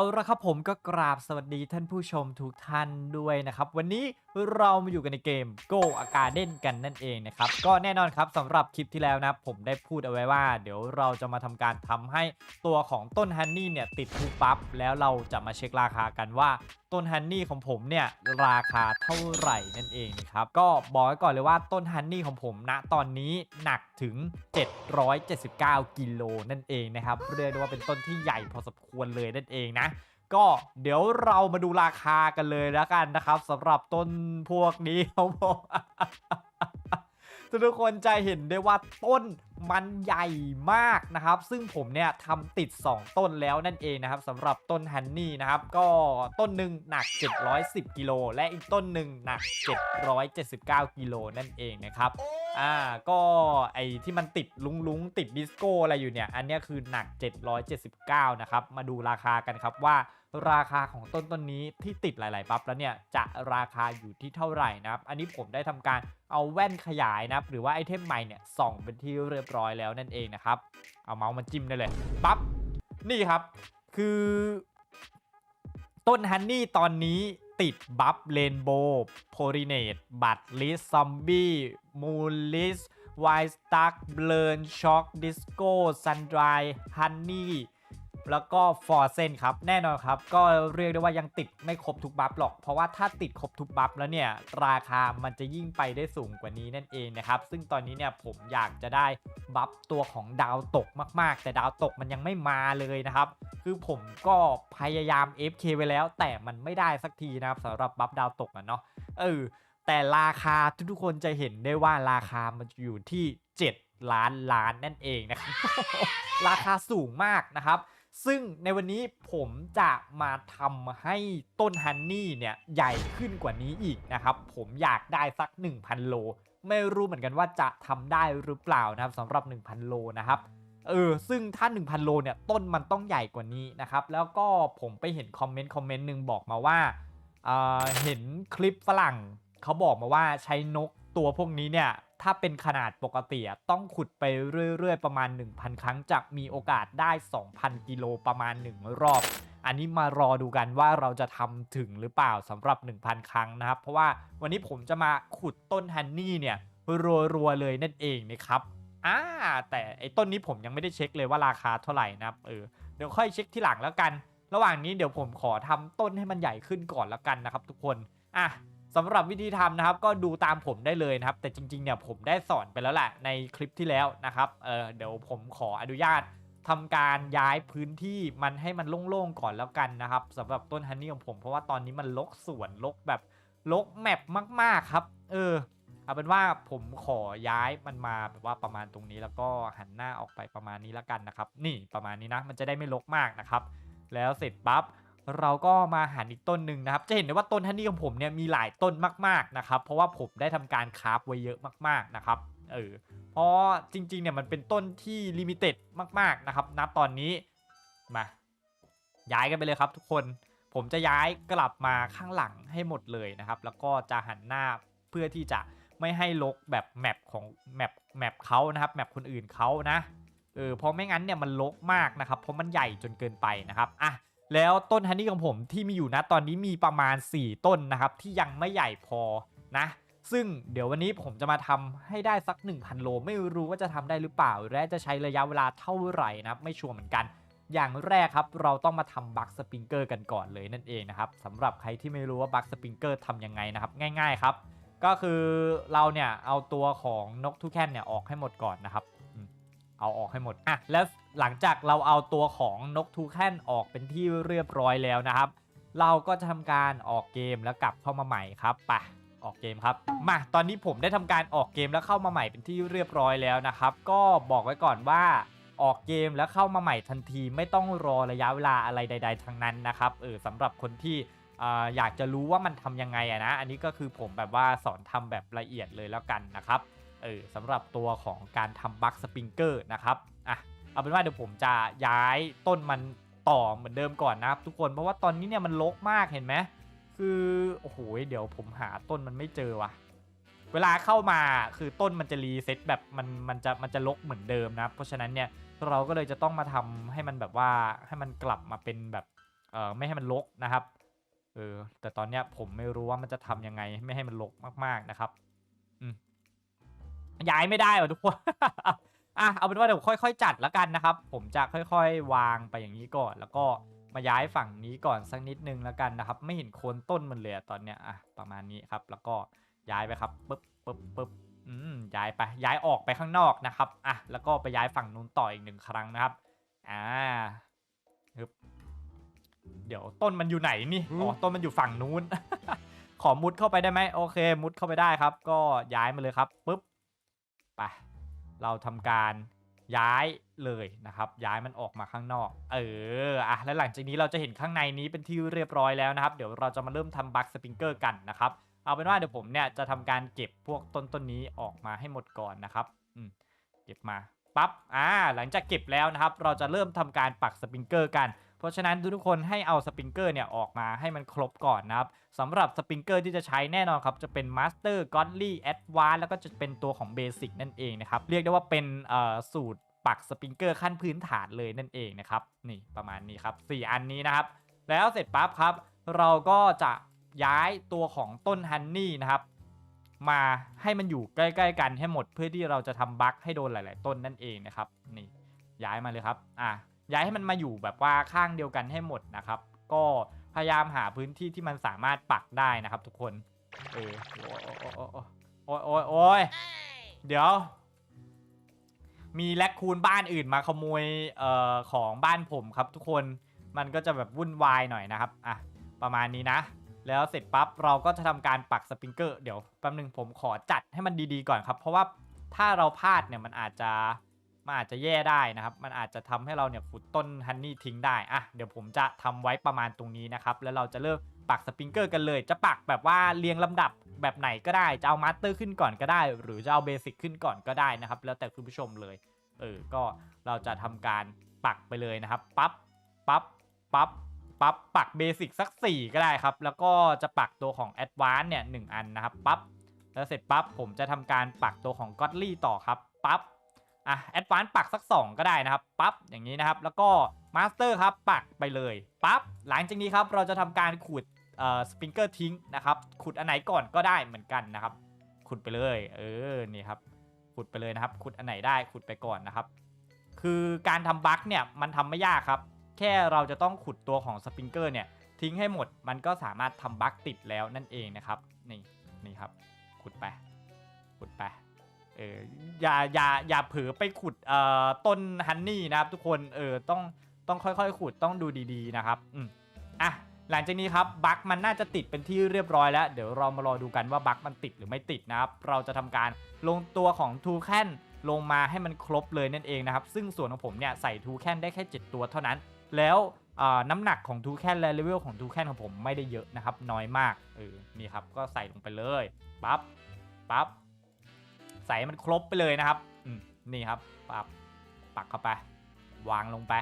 าละครับผมก็กราบสวัสดีท่านผู้ชมทุกท่านด้วยนะครับ วันนี้เรามาอยู่กันในเกม Go a g a d e n กันนั่นเองนะครับ ก็แน่นอนครับสำหรับคลิปที่แล้วนะ ผมได้พูดเอาไว้ว่า เดี๋ยวเราจะมาทำการทำให้ตัวของต้นฮันนี่เนี่ยติดทูปั๊บแล้วเราจะมาเช็คราคากันว่าต้นฮันนี่ของผมเนี่ยราคาเท่าไหร่นั่นเองนะครับ ก็บอกไว้ก่อนเลยว่าต้นฮันนี่ของผมณตอนนี้หนักถึง 779 กิโลนั่นเองนะครับเรียกได้ว่าเป็นต้นที่ใหญ่พอสมควรเลยนั่นเองนะ ก็เดี๋ยวเรามาดูราคากันเลยแล้วกันนะครับสำหรับต้นพวกนี้ครับผมทุกคนจะเห็นได้ว่าต้นมันใหญ่มากนะครับ ซึ่งผมเนี่ยทำติด 2 ต้นแล้วนั่นเองนะครับสำหรับต้นฮันนี่นะครับ ก็ต้นหนึ่งหนัก 710 กิโลและอีกต้นหนึ่งหนัก 779 กิโลนั่นเองนะครับอ่าก็ไอที่มันติดลุงลุงติดดิสโก้อะไรอยู่เนี่ย อันเนี้ยคือหนัก 779 นะครับ มาดูราคากันครับว่า ราคาของต้นต้นนี้ที่ติดหลาย ๆ บัฟแล้วเนี่ยจะราคาอยู่ที่เท่าไหร่นะครับอันนี้ผมได้ทำการเอาแว่นขยายนะหรือว่าไอเทมใหม่เนี่ยส่องเป็นที่เรียบร้อยแล้วนั่นเองนะครับเอาเมาส์มาจิ้มได้เลยปั๊บนี่ครับ คือต้นฮันนี่ตอนนี้ติดบัฟเรนโบว์โพลิเนตบัตลิสซอมบี้มูลิสไวสตักเบลนช็อกดิสโก้ซันดรายฮันนี่ แล้วก็ฟอร์เซนครับ แน่นอนครับ ก็เรียกได้ว่ายังติดไม่ครบทุกบัฟหรอก เพราะว่าถ้าติดครบทุกบัฟแล้วเนี่ย ราคามันจะยิ่งไปได้สูงกว่านี้นั่นเองนะครับ ซึ่งตอนนี้เนี่ยผมอยากจะได้บัฟตัวของดาวตกมากๆ แต่ดาวตกมันยังไม่มาเลยนะครับ คือผมก็พยายาม FK ไว้แล้ว แต่มันไม่ได้สักทีนะครับสำหรับบัฟดาวตกอะเนาะเออแต่ราคาทุกคนจะเห็นได้ว่าราคามันอยู่ที่ 7 ล้านล้านนั่นเองนะครับราคาสูงมากนะครับ ซึ่งในวันนี้ผมจะมาทำให้ต้นฮันนี่เนี่ยใหญ่ขึ้นกว่านี้อีกนะครับ ผมอยากได้สัก 1,000 โล ไม่รู้เหมือนกันว่าจะทำได้หรือเปล่านะครับสำหรับ 1,000 โลนะครับเออซึ่งถ้า 1,000 โลเนี่ยต้นมันต้องใหญ่กว่านี้นะครับ แล้วก็ผมไปเห็นคอมเมนต์คอมเมนต์หนึ่งบอกมาว่าเออเห็นคลิปฝรั่งเขาบอกมาว่าใช้นกตัวพวกนี้เนี่ย ถ้าเป็นขนาดปกติอะต้องขุดไปเรื่อยๆ ประมาณ 1,000 ครั้งจะมีโอกาสได้ 2,000 กิโลประมาณ 1 รอบ อันนี้มารอดูกันว่าเราจะทำถึงหรือเปล่าสำหรับ 1,000 ครั้งนะครับ เพราะว่าวันนี้ผมจะมาขุดต้นฮันนี่เนี่ยรัวๆเลยนั่นเองนะครับอ่าแต่ไอ้ต้นนี้ผมยังไม่ได้เช็คเลยว่าราคาเท่าไหร่นะครับเออเดี๋ยวค่อยเช็คที่หลังแล้วกัน ระหว่างนี้เดี๋ยวผมขอทำต้นให้มันใหญ่ขึ้นก่อนแล้วกันนะครับ ทุกคนอะ สำหรับวิธีทำนะครับก็ดูตามผมได้เลยนะครับ แต่จริงๆเนี่ยผมได้สอนไปแล้วแหละในคลิปที่แล้วนะครับเออเดี๋ยวผมขออนุญาตทำการย้ายพื้นที่มันให้มันโล่งๆก่อนแล้วกันนะครับสำหรับต้นฮันนี่ของผมเพราะว่าตอนนี้มันลกสวนลกแบบลกแมปมากๆครับ เออเอาเป็นว่าผมขอย้ายมันมาแบบว่าประมาณตรงนี้แล้วก็หันหน้าออกไปประมาณนี้แล้วกันนะครับ นี่ประมาณนี้นะมันจะได้ไม่รกมากนะครับ แล้วเสร็จปั๊บ เราก็มาหันอีกต้นหนึ่งนะครับ จะเห็นได้ว่าต้นฮันนี่ของผมเนี่ยมีหลายต้นมากๆนะครับ เพราะว่าผมได้ทำการคราฟไว้เยอะมากๆนะครับ เออ เพราะจริงๆเนี่ยมันเป็นต้นที่ลิมิเต็ดมากๆนะครับณตอนนี้ มา ย้ายกันไปเลยครับทุกคน ผมจะย้ายกลับมาข้างหลังให้หมดเลยนะครับ แล้วก็จะหันหน้าเพื่อที่จะไม่ให้ลกแบบแมปของแมปแมปเขานะครับแมปคนอื่นเขานะ เออ เพราะไม่งั้นเนี่ยมันลกมากนะครับ เพราะมันใหญ่จนเกินไปนะครับ อะ แล้วต้นฮันนี่ของผมที่มีอยู่นะตอนนี้มีประมาณ 4 ต้นนะครับที่ยังไม่ใหญ่พอนะ ซึ่งเดี๋ยววันนี้ผมจะมาทำให้ได้สัก 1,000 โล ไม่รู้ว่าจะทำได้หรือเปล่า และจะใช้ระยะเวลาเท่าไหร่นะไม่ชัวร์เหมือนกัน อย่างแรกครับเราต้องมาทำบัคสปริงเกอร์กันก่อนเลยนั่นเองนะครับสำหรับใครที่ไม่รู้ว่าบัคสปริงเกอร์ทำยังไงนะครับง่าย ๆครับก็คือเราเนี่ยเอาตัวของนกทูแคนเนี่ยออกให้หมดก่อนนะครับ เอาออกให้หมดอะแล้วหลังจากเราเอาตัวของนกทูแคนออกเป็นที่เรียบร้อยแล้วนะครับ เราก็จะทำการออกเกมแล้วกลับเข้ามาใหม่ครับไปออกเกมครับมาตอนนี้ผมได้ทำการออกเกมแล้วเข้ามาใหม่เป็นที่เรียบร้อยแล้วนะครับ ก็บอกไว้ก่อนว่าออกเกมแล้วเข้ามาใหม่ทันที ไม่ต้องรอระยะเวลาอะไรใด ๆ ทั้งนั้นนะครับเออสำหรับคนที่อ่าอยากจะรู้ว่ามันทำยังไงอะนะ อันนี้ก็คือผมแบบว่าสอนทำแบบละเอียดเลยแล้วกันนะครับ เออสำหรับตัวของการทำบัคสปริงเกอร์นะครับอะเอาเป็นว่าเดี๋ยวผมจะย้ายต้นมันต่อเหมือนเดิมก่อนนะครับทุกคนเพราะว่าตอนนี้เนี่ยมันรกมากเห็นไหมคือโอ้โหเดี๋ยวผมหาต้นมันไม่เจอว่ะ เวลาเข้ามาคือต้นมันจะรีเซ็ตแบบมันมันจะมันจะลกเหมือนเดิมนะ เพราะฉะนั้นเนี่ยเราก็เลยจะต้องมาทำให้มันแบบว่าให้มันกลับมาเป็นแบบเออไม่ให้มันรกนะครับเออแต่ตอนเนี้ยผมไม่รู้ว่ามันจะทำยังไงไม่ให้มันรกมากๆนะครับ ย้ายไม่ได้ว่ะทุกคน อะเอาเป็นว่าเดี๋ยวค่อย ๆ จัดแล้วกันนะครับ ผมจะค่อย ๆ วางไปอย่างนี้ก่อน แล้วก็มาย้ายฝั่งนี้ก่อนสักนิดนึงแล้วกันนะครับ ไม่เห็นโคนต้นมันเลยอะตอนเนี้ยอะประมาณนี้ครับ แล้วก็ย้ายไปครับปึ๊บปึ๊บปึ๊บอืมย้ายไปย้ายออกไปข้างนอกนะครับอะแล้วก็ไปย้ายฝั่งนู้นต่ออีกหนึ่งครั้งนะครับอ่าฮึบเดี๋ยวต้นมันอยู่ไหนนี่อ๋อต้นมันอยู่ฝั่งนู้น ขอมุดเข้าไปได้ไหมโอเค มุดเข้าไปได้ครับ ก็ย้ายมาเลยครับปุ๊บ ไปเราทำการย้ายเลยนะครับ ย้ายมันออกมาข้างนอก เอออะแล้วหลังจากนี้เราจะเห็นข้างในนี้เป็นที่เรียบร้อยแล้วนะครับ เดี๋ยวเราจะมาเริ่มทำบัคสปริงเกอร์กันนะครับ เอาเป็นว่าเดี๋ยวผมเนี่ยจะทำการเก็บพวกต้นต้นนี้ออกมาให้หมดก่อนนะครับอืมเก็บมาปั๊บอ่าหลังจากเก็บแล้วนะครับ เราจะเริ่มทำการปักสปริงเกอร์กัน เพราะฉะนั้นทุกคนให้เอาสปริงเกอร์เนี่ยออกมาให้มันครบก่อนนะครับสำหรับสปริงเกอร์ที่จะใช้แน่นอนครับ จะเป็น Master Godly Advance แล้วก็จะเป็นตัวของ Basic นั่นเองนะครับ เรียกได้ว่าเป็นสูตรปักสปริงเกอร์ขั้นพื้นฐานเลยนั่นเองนะครับนี่ประมาณนี้ครับ 4 อันนี้นะครับ แล้วเสร็จปั๊บครับ เราก็จะย้ายตัวของต้นฮันนี่นะครับมาให้มันอยู่ใกล้ๆกันให้หมดเพื่อที่เราจะทำบั๊กให้โดนหลาย ๆ ต้นนั่นเองนะครับนี่ย้ายมาเลยครับ อะ ย้ายให้มันมาอยู่แบบว่าข้างเดียวกันให้หมดนะครับ ก็พยายามหาพื้นที่ที่มันสามารถปักได้นะครับทุกคนเออโอ้ยโอ้ยโอ้ยเดี๋ยว มีแลคคูนบ้านอื่นมาขโมยเอ่อของบ้านผมครับทุกคนมันก็จะแบบวุ่นวายหน่อยนะครับอะประมาณนี้นะ แล้วเสร็จปั๊บเราก็จะทำการปักสปริงเกอร์เดี๋ยวแป๊บนึงผมขอจัดให้มันดีๆก่อนครับ เพราะว่าถ้าเราพลาดเนี่ยมันอาจจะ มันอาจจะแย่ได้นะครับ มันอาจจะทำให้เราเนี่ยขุดต้นฮันนี่ทิ้งได้อะเดี๋ยวผมจะทำไว้ประมาณตรงนี้นะครับ แล้วเราจะเริ่มปักสปริงเกอร์กันเลย จะปักแบบว่าเรียงลำดับแบบไหนก็ได้ จะเอามาสเตอร์ขึ้นก่อนก็ได้ หรือจะเอาเบสิกขึ้นก่อนก็ได้นะครับ แล้วแต่คุณผู้ชมเลย เออ ก็เราจะทำการปักไปเลยนะครับ ปั๊บ ปั๊บ ปั๊บ ปั๊บ ปักเบสิกสัก 4 ก็ได้ครับ แล้วก็จะปักตัวของ Advance เนี่ยหอันนะครับ ปั๊บ แล้วเสร็จปั๊บผมจะทำการปักตัวของ Godly ต่อครับ ปั๊บ อะ Advance ปักสัก 2 ก็ได้นะครับปั๊บอย่างนี้นะครับ แล้วก็ Master ครับปักไปเลยปั๊บหลังจากนี้ครับเราจะทำการขุดเอ่อสปริงเกอร์ทิ้งนะครับขุดอันไหนก่อนก็ได้เหมือนกันนะครับ ขุดไปเลย เออนี่ครับขุดไปเลยนะครับ ขุดอันไหนได้ขุดไปก่อนนะครับ คือการทำบั๊กเนี่ยมันทำไม่ยากครับ แค่เราจะต้องขุดตัวของสปริงเกอร์เนี่ยทิ้งให้หมดมันก็สามารถทำบั๊กติดแล้วนั่นเองนะครับนี่นี่ครับขุดไปขุดไป เอออย่าอย่าอย่าเผลอไปขุดเอ่อต้นฮันนี่นะครับ ทุกคนเออต้องต้องค่อยๆ ขุดต้องดูดีๆนะครับอืมอะหลังจากนี้ครับบั๊กมันน่าจะติดเป็นที่เรียบร้อยแล้ว เดี๋ยวเรามารอดูกันว่าบั๊กมันติดหรือไม่ติดนะครับ เราจะทำการลงตัวของทูแคนลงมาให้มันครบเลยนั่นเองนะครับ ซึ่งส่วนของผมเนี่ยใส่ทูแคนได้แค่ 7 ตัวเท่านั้น แล้วน้ำหนักของทูแคนและเลเวลของทูแคนของผมไม่ได้เยอะนะครับน้อยมากเออนี่ครับก็ใส่ลงไปเลยปั๊บปั๊บ ส่มันครบไปเลยนะครับนี่ครับปับปักเข้าไป วางลงไป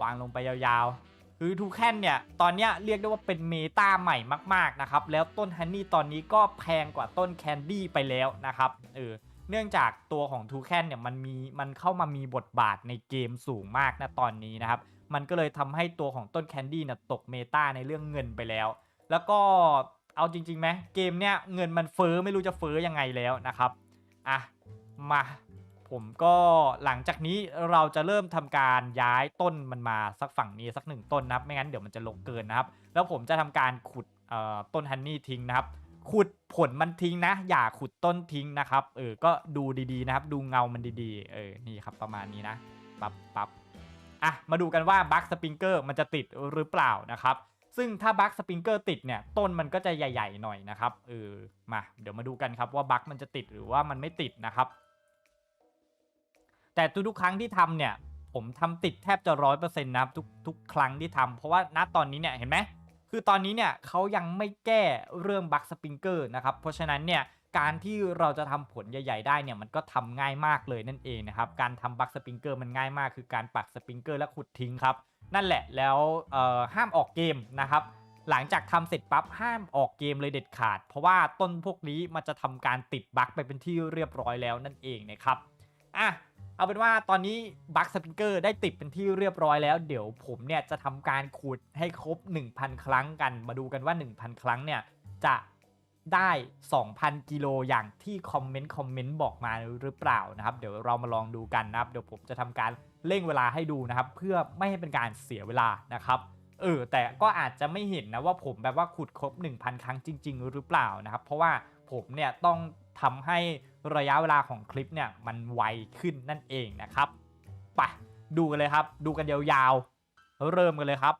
วางลงไปยาวๆ คือทูแคนเนี่ย ตอนนี้เรียกได้ว่าเป็นเมตาใหม่มากๆนะครับ แล้วต้นฮันนี่ตอนนี้ก็แพงกว่าต้นแคนดี้ไปแล้วนะครับเออเนื่องจากตัวของทูแคนเนี่ยมันมีมันเข้ามามีบทบาทในเกมสูงมากนะตอนนี้นะครับ มันก็เลยทำให้ตัวของต้นแคนดี้เนี่ยตกเมตาในเรื่องเงินไปแล้ว แล้วก็เอาจริงๆไหมเกมเนี้ยเงินมันเฟ้อไม่รู้จะเฟ้อยังไงแล้วนะครับ อะมาผมก็หลังจากนี้เราจะเริ่มทำการย้ายต้นมันมาสักฝั่งนี้สักหนึ่งต้นนะครับ ไม่งั้นเดี๋ยวมันจะลกเกินนะครับ แล้วผมจะทำการขุดต้นฮันนี่ทิ้งนะครับ ขุดผลมันทิ้งนะ อย่าขุดต้นทิ้งนะครับเออก็ดูดีๆนะครับ ดูเงามันดีๆเออนี่ครับประมาณนี้นะปับปับอะมาดูกันว่าบัคสปริงเกอร์มันจะติดหรือเปล่านะครับ ซึ่งถ้าบัคสปริงเกอร์ติดเนี่ยต้นมันก็จะใหญ่ ๆ หน่อยนะครับเออมาเดี๋ยวมาดูกันครับว่าบัคมันจะติดหรือว่ามันไม่ติดนะครับ แต่ทุกๆครั้งที่ทำเนี่ย ผมทำติดแทบจะร้อยเปอร์เซ็นต์นะครับทุกทุกครั้งที่ทำเพราะว่าณตอนนี้เนี่ยเห็นไหมคือตอนนี้เนี่ยเขายังไม่แก้เรื่องบัคสปริงเกอร์นะครับเพราะฉะนั้นเนี่ย การที่เราจะทำผลใหญ่ ๆ ได้เนี่ยมันก็ทำง่ายมากเลยนั่นเองนะครับ การทำบัคสปริงเกอร์มันง่ายมาก คือการปักสปริงเกอร์และขุดทิ้งครับ นั่นแหละแล้วห้ามออกเกมนะครับ หลังจากทำเสร็จปั๊บห้ามออกเกมเลยเด็ดขาด เพราะว่าต้นพวกนี้มันจะทำการติดบักไปเป็นที่เรียบร้อยแล้วนั่นเองนะครับอะเอาเป็นว่าตอนนี้บัคสปริงเกอร์ได้ติดเป็นที่เรียบร้อยแล้ว เดี๋ยวผมเนี่ยจะทำการขุดให้ครบ 1,000 ครั้งกัน มาดูกันว่า 1,000 ครั้งเนี่ยจะ ได้ 2,000 กิโลอย่างที่คอมเมนต์คอมเมนต์บอกมาหรือเปล่านะครับ เดี๋ยวเรามาลองดูกันนะครับ เดี๋ยวผมจะทำการเร่งเวลาให้ดูนะครับ เพื่อไม่ให้เป็นการเสียเวลานะครับเออแต่ก็อาจจะไม่เห็นนะว่าผมแบบว่าขุดครบ 1,000 ครั้งจริง ๆ หรือเปล่านะครับ เพราะว่าผมเนี่ยต้องทำให้ระยะเวลาของคลิปเนี่ยมันไวขึ้นนั่นเองนะครับไปดูกันเลยครับ ดูกันยาวๆเริ่มกันเลยครับ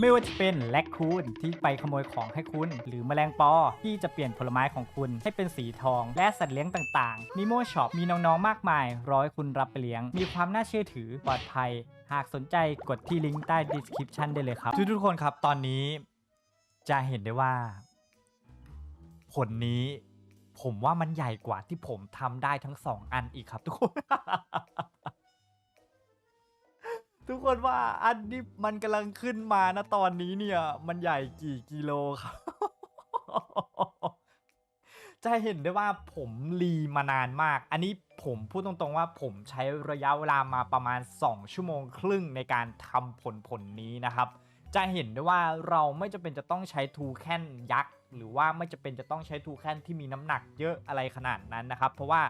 ไม่ว่าจะเป็นแลคคูนที่ไปขโมยของให้คุณ หรือแมลงปอที่จะเปลี่ยนผลไม้ของคุณให้เป็นสีทอง และสัตว์เลี้ยงต่างๆ m ิโมช็อปมีน้องๆมากมายรอให้คุณรับไปเลี้ยง มีความน่าเชื่อถือปลอดภัย หากสนใจกดที่ลิงก์ใต้ description ได้เลยครับ ทุกๆคนครับตอนนี้ จะเห็นได้ว่า ผลนี้ผมว่ามันใหญ่กว่าที่ผมทำได้ทั้งสองอันอีกครับทุกคน ทุกคนว่าอันนี้มันกำลังขึ้นมานะตอนนี้เนี่ย มันใหญ่กี่กิโลครับ จะเห็นได้ว่าผมรีมานานมาก อันนี้ผมพูดตรงๆว่าผมใช้ระยะเวลามาประมาณ 2 ชั่วโมงครึ่งในการทำผลผลนี้นะครับ จะเห็นได้ว่าเราไม่จำเป็นจะต้องใช้ทูแคนยักษ์หรือว่าไม่จำเป็นจะต้องใช้ทูแคนที่มีน้ำหนักเยอะอะไรขนาดนั้นนะครับ เพราะว่า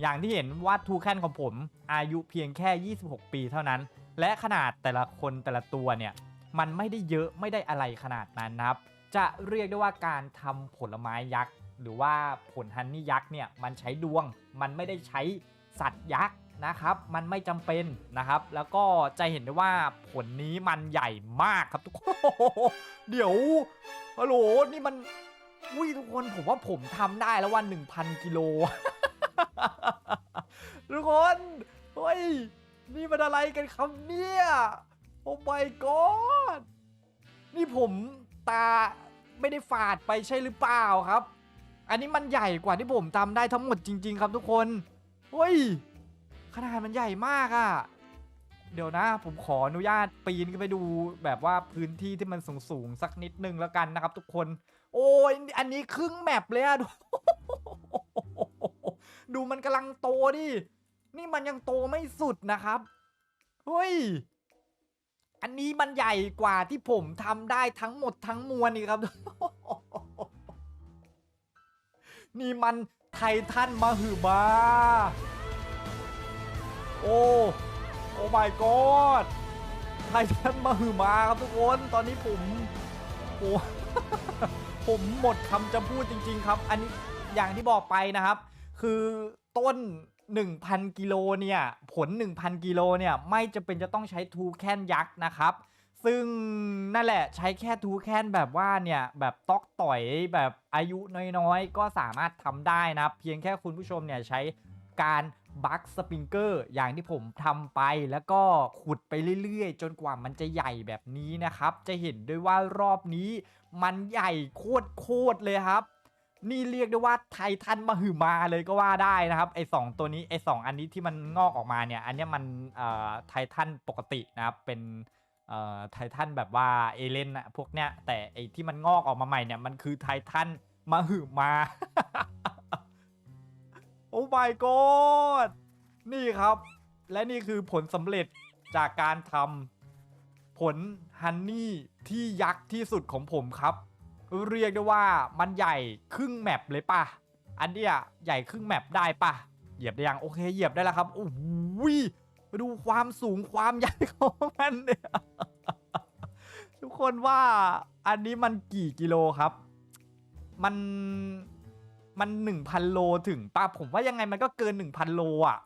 อย่างที่เห็นว่าทูแคนของผมอายุเพียงแค่ 26 ปีเท่านั้น และขนาดแต่ละคนแต่ละตัวเนี่ย มันไม่ได้เยอะไม่ได้อะไรขนาดนั้นนะครับ จะเรียกได้ว่าการทำผลไม้ยักษ์ หรือว่าผลฮันนี่ยักษ์เนี่ยมันใช้ดวง มันไม่ได้ใช้สัตว์ยักษ์นะครับ มันไม่จำเป็นนะครับ แล้วก็จะเห็นได้ว่าผลนี้มันใหญ่มากครับทุกคนเดี๋ยวฮัลโหลนี่มันอุ้ยทุกคนผมว่าผมทำได้แล้ววัน1,000กิโล ทุกคนเฮ้ยนี่มันอะไรกันครับเนี่ยโอ้ my god นี่ผมตาไม่ได้ฝาดไปใช่หรือเปล่าครับ อันนี้มันใหญ่กว่าที่ผมทำได้ทั้งหมดจริง ๆ ครับทุกคนเฮ้ยขนาดมันใหญ่มากอะ่ะเดี๋ยวนะผมขออนุญาตปีนขึ้นไปดูแบบว่าพื้นที่ที่มันสูงๆสักนิดนึงแล้วกันนะครับทุกคน โอ้ยอันนี้ครึ่งแมปเลยอะ ดูมันกำลังโตดิ นี่มันยังโตไม่สุดนะครับเฮ้ยอันนี้มันใหญ่กว่าที่ผมทำได้ทั้งหมดทั้งมวลนี่ครับ นี่มันไททันมาหือมา โอ้โอ้ my god ไททันมาหือมาครับทุกคนตอนนี้ผมโอ้ผมหมดคำจะพูดจริง ๆ ครับ อันนี้อย่างที่บอกไปนะครับ คือต้น 1,000 กิโลเนี่ย ผล 1,000 กิโลเนี่ย ไม่จะเป็นจะต้องใช้ทูแคนยักษ์นะครับ ซึ่งนั่นแหละใช้แค่ทูแคนแบบว่าเนี่ย แบบตอกต่อยแบบอายุน้อยๆ ก็สามารถทำได้นะครับเพียงแค่คุณผู้ชมเนี่ยใช้การบัคสปริงเกอร์อย่างที่ผมทำไปแล้วก็ขุดไปเรื่อยๆ จนกว่ามันจะใหญ่แบบนี้นะครับ จะเห็นด้วยว่ารอบนี้มันใหญ่โคตรๆเลยครับ นี่เรียกได้ว่าไททันมาหือมาเลยก็ว่าได้นะครับไอสองตัวนี้ไอสองอันนี้ที่มันงอกออกมาเนี่ย อันนี้มันเอ่อไททันปกตินะครับเป็นเอ่อไททันแบบว่าเอเลนอะพวกเนี้ยแต่ไอที่มันงอกออกมาใหม่เนี่ยมันคือไททันมาหือมาโอ้ my god นี่ครับ และนี่คือผลสำเร็จจากการทำผลฮันนี่ที่ยักษ์ที่สุดของผมครับ เรียกได้ว่ามันใหญ่ครึ่งแมปเลยป่ะ อันเนี้ยใหญ่ครึ่งแมปได้ป่ะ เหยียบได้ยังโอเคเหยียบได้แล้วครับโอ้โหดูความสูงความใหญ่ของมันเนี่ยทุกคนว่าอันนี้มันกี่กิโลครับ มันมันหนึ่งพันโลถึงป่ะผมว่ายังไงมันก็เกินหนึ่งพันโลอะ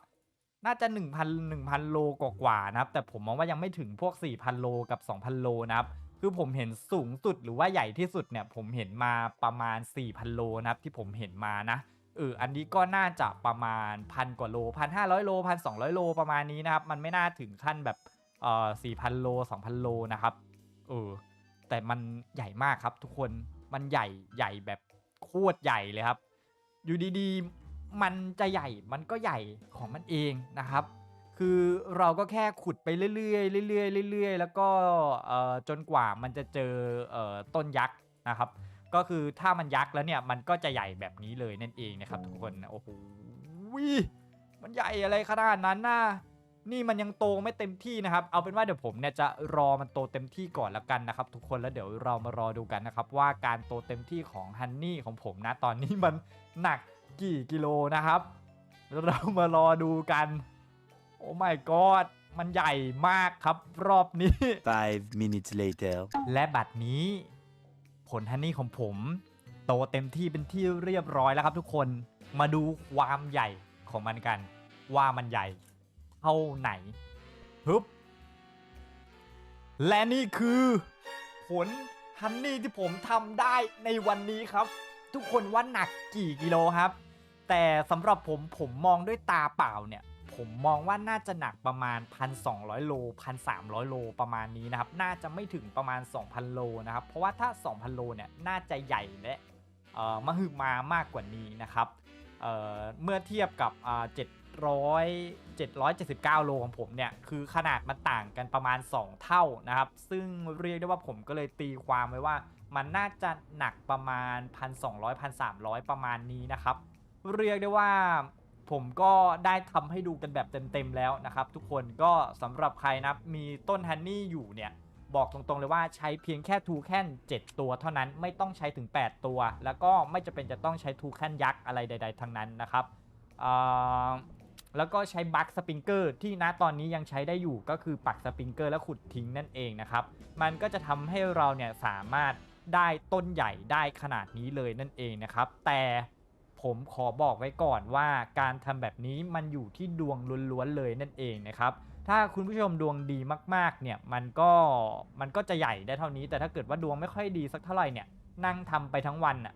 น่าจะ1 0 0 0 1,000โลกว่าๆนะครับ แต่ผมมองว่ายังไม่ถึงพวก4,000โลกับ2,000โลนะครับ คือผมเห็นสูงสุดหรือว่าใหญ่ที่สุดเนี่ยผมเห็นมาประมาณ 4,000 โลนะครับที่ผมเห็นมานะเอออันนี้ก็น่าจะประมาณพันกว่าโลพันห้าร้อยโลพันสองร้อยโลประมาณนี้นะครับ มันไม่น่าถึงขั้นแบบเอ่อสี่พันโลสองพันโลนะครับเออแต่มันใหญ่มากครับทุกคนมันใหญ่ใหญ่แบบโคตรใหญ่เลยครับ อยู่ดีๆ มันจะใหญ่มันก็ใหญ่ของมันเองนะครับ คือเราก็แค่ขุดไปเรื่อยๆเรื่อยๆเรื่อยๆ แล้วก็จนกว่ามันจะเจอต้นยักษ์นะครับ ก็คือถ้ามันยักษ์แล้วเนี่ยมันก็จะใหญ่แบบนี้เลยนั่นเองนะครับทุกคนโอ้โหวิมันใหญ่อะไรขนาดนั้นนะนี่มันยังโตไม่เต็มที่นะครับ เอาเป็นว่าเดี๋ยวผมเนี่ยจะรอมันโตเต็มที่ก่อนแล้วกันนะครับ ทุกคนแล้วเดี๋ยวเรามารอดูกันนะครับ ว่าการโตเต็มที่ของฮันนี่ของผมนะตอนนี้มันหนักกี่กิโลนะครับ เรามารอดูกัน อ้ my god มันใหญ่มากครับรอบนี้ Five minutes later. และบัดนี้ ผลฮันนี่ของผม โตเต็มที่เป็นที่เรียบร้อยแล้วครับทุกคนมาดูความใหญ่ของมันกัน ว่ามันใหญ่ เท่าไหนฮึบและนี่คือ ผลฮันนี่ที่ผมทำได้ในวันนี้ครับ ทุกคนว่าหนักกี่กิโลครับ แต่สำหรับผมผมมองด้วยตาเปล่าเนี่ย ผมมองว่าน่าจะหนักประมาณ 1,200 โล 1,300 โลประมาณนี้นะครับ น่าจะไม่ถึงประมาณ 2,000 โลนะครับ เพราะว่าถ้า 2,000 โลเนี่ย น่าจะใหญ่และเอ่อมหึมามากกว่านี้นะครับเอ่อเมื่อเทียบกับอ่า700 779โลของผมเนี่ย คือขนาดมันต่างกันประมาณ 2 เท่านะครับ ซึ่งเรียกได้ว่าผมก็เลยตีความไว้ว่า มันน่าจะหนักประมาณ 1,200 1,300 ประมาณนี้นะครับ เรียกได้ว่า ผมก็ได้ทำให้ดูกันแบบเต็มๆแล้วนะครับ ทุกคนก็สำหรับใครนะมีต้นฮันนี่อยู่เนี่ยบอกตรงๆเลยว่าใช้เพียงแค่ทูแคน7 ตัวเท่านั้นไม่ต้องใช้ถึง 8 ตัว แล้วก็ไม่จะเป็นจะต้องใช้ทูแคนยักษ์อะไรใด ๆทั้งนั้นนะครับแล้วก็ใช้บัคสปริงเกอร์ที่ณตอนนี้ยังใช้ได้อยู่ก็คือปักสปริงเกอร์แล้วขุดทิ้งนั่นเองนะครับ มันก็จะทำให้เราเนี่ยสามารถได้ต้นใหญ่ได้ขนาดนี้เลยนั่นเองนะครับ แต่ ผมขอบอกไว้ก่อนว่าการทำแบบนี้มันอยู่ที่ดวงล้วนๆเลยนั่นเองนะครับ ถ้าคุณผู้ชมดวงดีมากๆเนี่ยมันก็มันก็จะใหญ่ได้เท่านี้ แต่ถ้าเกิดว่าดวงไม่ค่อยดีสักเท่าไหร่เนี่ยนั่งทำไปทั้งวันอะ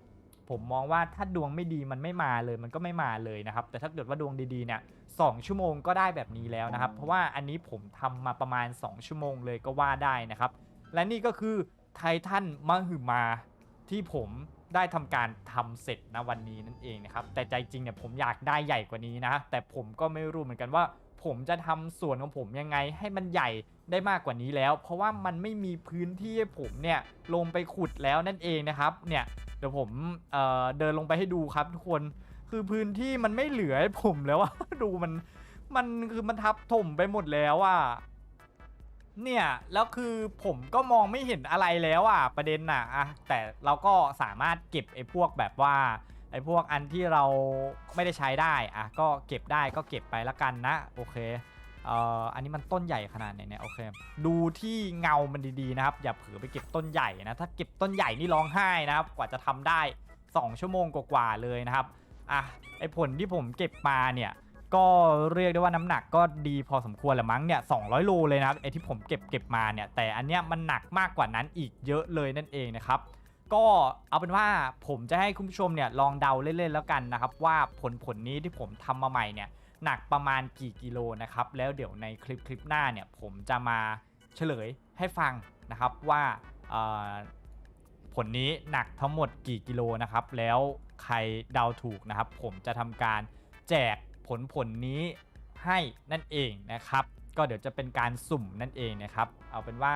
ผมมองว่าถ้าดวงไม่ดีมันไม่มาเลยมันก็ไม่มาเลยนะครับ แต่ถ้าเกิดว่าดวงดีๆเนี่ยสองชั่วโมงก็ได้แบบนี้แล้วนะครับ เพราะว่าอันนี้ผมทำมาประมาณ 2 ชั่วโมงเลยก็ว่าได้นะครับ และนี่ก็คือไททันมหึมาที่ผม ได้ทำการทำเสร็จนะวันนี้นั่นเองนะครับ แต่ใจจริงเนี่ยผมอยากได้ใหญ่กว่านี้นะ แต่ผมก็ไม่รู้เหมือนกันว่า ผมจะทำส่วนของผมยังไงให้มันใหญ่ได้มากกว่านี้แล้ว เพราะว่ามันไม่มีพื้นที่ให้ผมเนี่ยลงไปขุดแล้วนั่นเองนะครับ เนี่ยเดี๋ยวผมเอ่อเดินลงไปให้ดูครับทุกคน คือพื้นที่มันไม่เหลือให้ผมแล้วอะ ดูมัน มันคือมันทับถมไปหมดแล้วอะ เนี่ยแล้วคือผมก็มองไม่เห็นอะไรแล้วอะประเด็นน่ะอะแต่เราก็สามารถเก็บไอ้พวกแบบว่าไอ้พวกอันที่เราไม่ได้ใช้ได้อะก็เก็บได้ก็เก็บไปละกันนะโอเคเอ่ออันนี้มันต้นใหญ่ขนาดไหนเนี่ยโอเคดูที่เงามันดีๆนะครับ อย่าเผลอไปเก็บต้นใหญ่นะถ้าเก็บต้นใหญ่นี่ร้องไห้นะครับกว่าจะทำได้ 2 ชั่วโมงกว่าๆเลยนะครับอะไอ้ผลที่ผมเก็บมาเนี่ย ก็เรียกได้ว่าน้ำหนักก็ดีพอสมควรแหละมั้งเนี่ย200โลเลยนะครับไอที่ผมเก็บเก็บมาเนี่ยแต่อันเนี้ยมันหนักมากกว่านั้นอีกเยอะเลยนั่นเองนะครับก็เอาเป็นว่าผมจะให้คุณผู้ชมเนี่ยลองเดาเล่นๆแล้วกันนะครับ ว่าผลผลนี้ที่ผมทำมาใหม่เนี่ยหนักประมาณกี่กิโลนะครับแล้วเดี๋ยวในคลิปคลิปหน้าเนี่ยผมจะมาเฉลยให้ฟังนะครับว่าผลนี้หนักทั้งหมดกี่กิโลนะครับแล้วใครเดาถูกนะครับ ผมจะทำการแจก ผลผลนี้ให้นั่นเองนะครับ ก็เดี๋ยวจะเป็นการสุ่มนั่นเองนะครับ เอาเป็นว่า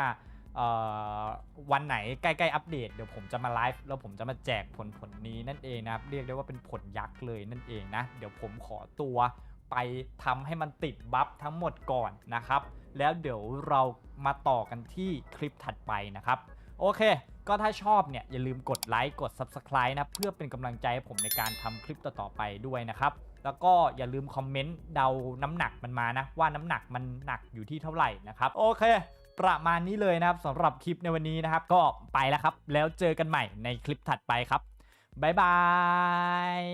วันไหนใกล้ๆอัปเดตเดี๋ยวผมจะมาไลฟ์แล้วผมจะมาแจกผลผลนี้นั่นเองนะครับเรียกได้ว่าเป็นผลยักษ์เลยนั่นเองนะ เดี๋ยวผมขอตัวไปทำให้มันติดบัฟทั้งหมดก่อนนะครับ แล้วเดี๋ยวเรามาต่อกันที่คลิปถัดไปนะครับ โอเค ก็ถ้าชอบเนี่ยอย่าลืมกดไลค์กด Subscribe นะเพื่อเป็นกำลังใจให้ผมในการทำคลิปต่อๆไปด้วยนะครับ แล้วก็อย่าลืมคอมเมนต์เดาน้ำหนักมันมานะ ว่าน้ำหนักมันหนักอยู่ที่เท่าไหร่นะครับ โอเค ประมาณนี้เลยนะครับสำหรับคลิปในวันนี้นะครับ ก็ไปแล้วครับ แล้วเจอกันใหม่ในคลิปถัดไปครับบ๊ายบาย